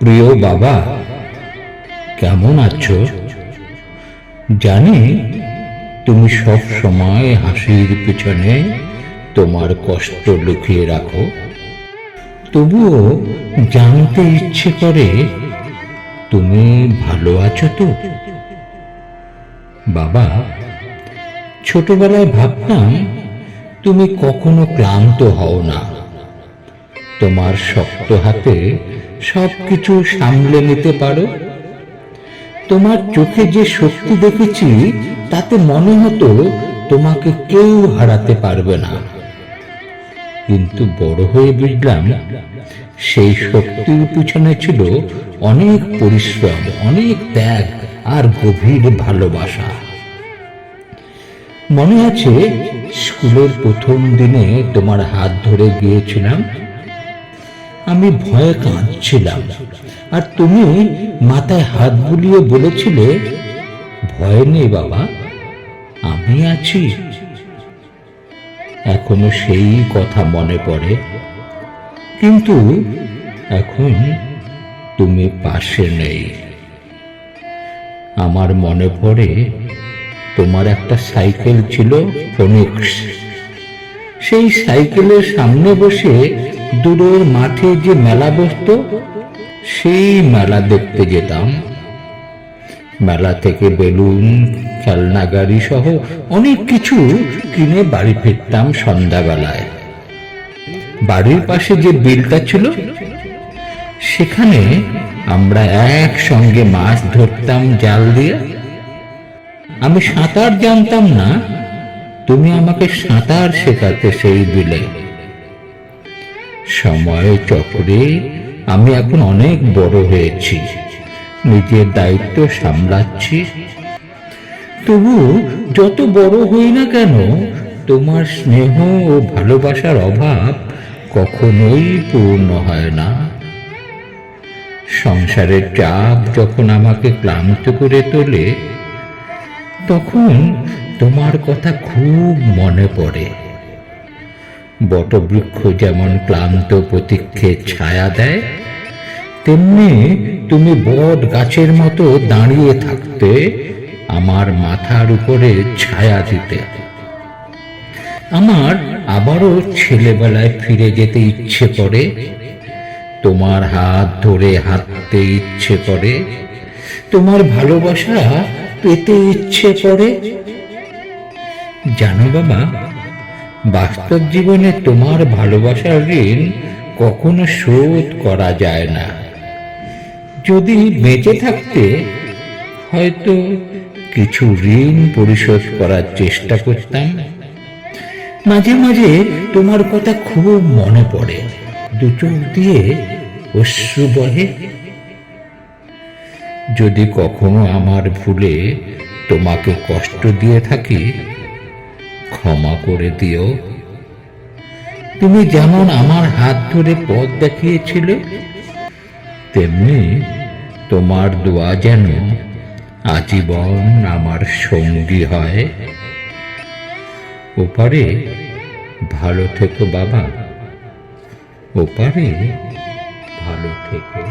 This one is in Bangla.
প্রিয় বাবা, কেমন আছো? জানি তুমি সব সময় হাসির পিছনে তোমার কষ্ট লুকিয়ে রাখো। তবুও জানতে ইচ্ছে করে তুমি ভালো আছো তো? বাবা, ছোটবেলায় ভাবতাম তুমি কখনো ক্লান্ত হও না। তোমার শক্ত হাতে সব কিছু সামলে নিতে পারো। তোমার চোখে যে শক্তি দেখেছি, তাতে মনে হতো তোমাকে কেউ হারাতে পারবে না। কিন্তু বড় হয়ে বুঝলাম, সেই শক্তির পিছনে ছিল অনেক পরিশ্রম, অনেক ত্যাগ আর গভীর ভালোবাসা। মনে আছে, স্কুলের প্রথম দিনে তোমার হাত ধরে গিয়েছিলাম আমি ভয়ে কাঁদছিলাম। আর তুমি মাথায় হাত বুলিয়ে বলেছিলে, ভয় নেই বাবা, আমি আছি। এখনও সেই কথা মনে পড়ে। কিন্তু এখন তুমি পাশে নেই। আমার মনে পড়ে, তোমার একটা সাইকেল ছিল ফোনিক্স। সেই সাইকেলের সামনে বসে দূরের মাঠে যে মেলা বসতো, সেই মেলা দেখতে যেতাম। মেলা থেকে বেলুন, খেলনা, গাড়ি সহ অনেক কিছু কিনে বাড়ি ফিরতাম সন্ধ্যাবেলায়। বাড়ির পাশে যে বিলটা ছিল, সেখানে আমরা একসঙ্গে মাছ ধরতাম জাল দিয়ে। আমি সাঁতার জানতাম না, তুমি আমাকে সাঁতার শেখাতে সেই বিলে। সময় চক্রে আমি এখন অনেক বড় হয়েছি। নিজের দায়িত্ব সামলাচ্ছি। তবু যত বড় হই না কেন, তোমার স্নেহ ও ভালোবাসার অভাব কখনোই পূর্ণ হয় না। সংসারের চাপ যখন আমাকে ক্লান্ত করে তোলে, তখন তোমার কথা খুব মনে পড়ে। বটবৃক্ষ যেমন ক্লান্ত প্রতীক্ষে ছায়া দেয়, তেমনি তুমি বট গাছের মতো দাঁড়িয়ে থাকতে আমার মাথার উপরে ছায়া দিতে। আমার আবারও ছেলেবেলায় ফিরে যেতে ইচ্ছে করে, তোমার হাত ধরে হাঁটতে ইচ্ছে করে, তোমার ভালোবাসা পেতে ইচ্ছে করে। জানো বাবা বাস্তব জীবনে তোমার ভালোবাসার ঋণ কখনো শোধ করা যায় না। যদি বেঁচে থাকতে হয়তো কিছু ঋণ পরিশোধ করার চেষ্টা করতাম। মাঝে মাঝে তোমার কথা খুব মনে পড়ে। দু চোখ দিয়ে অশ্রু বহে। যদি কখনো আমার ভুলে তোমাকে কষ্ট দিয়ে থাকি ক্ষমা করে দিও। তুমি যেমন আমার হাত ধরে পথ দেখিয়েছিলে, তেমনি তোমার দোয়া যেন আজীবন আমার সঙ্গী হয়। ওপারে ভালো থেকো বাবা, ওপারে ভালো থেকো।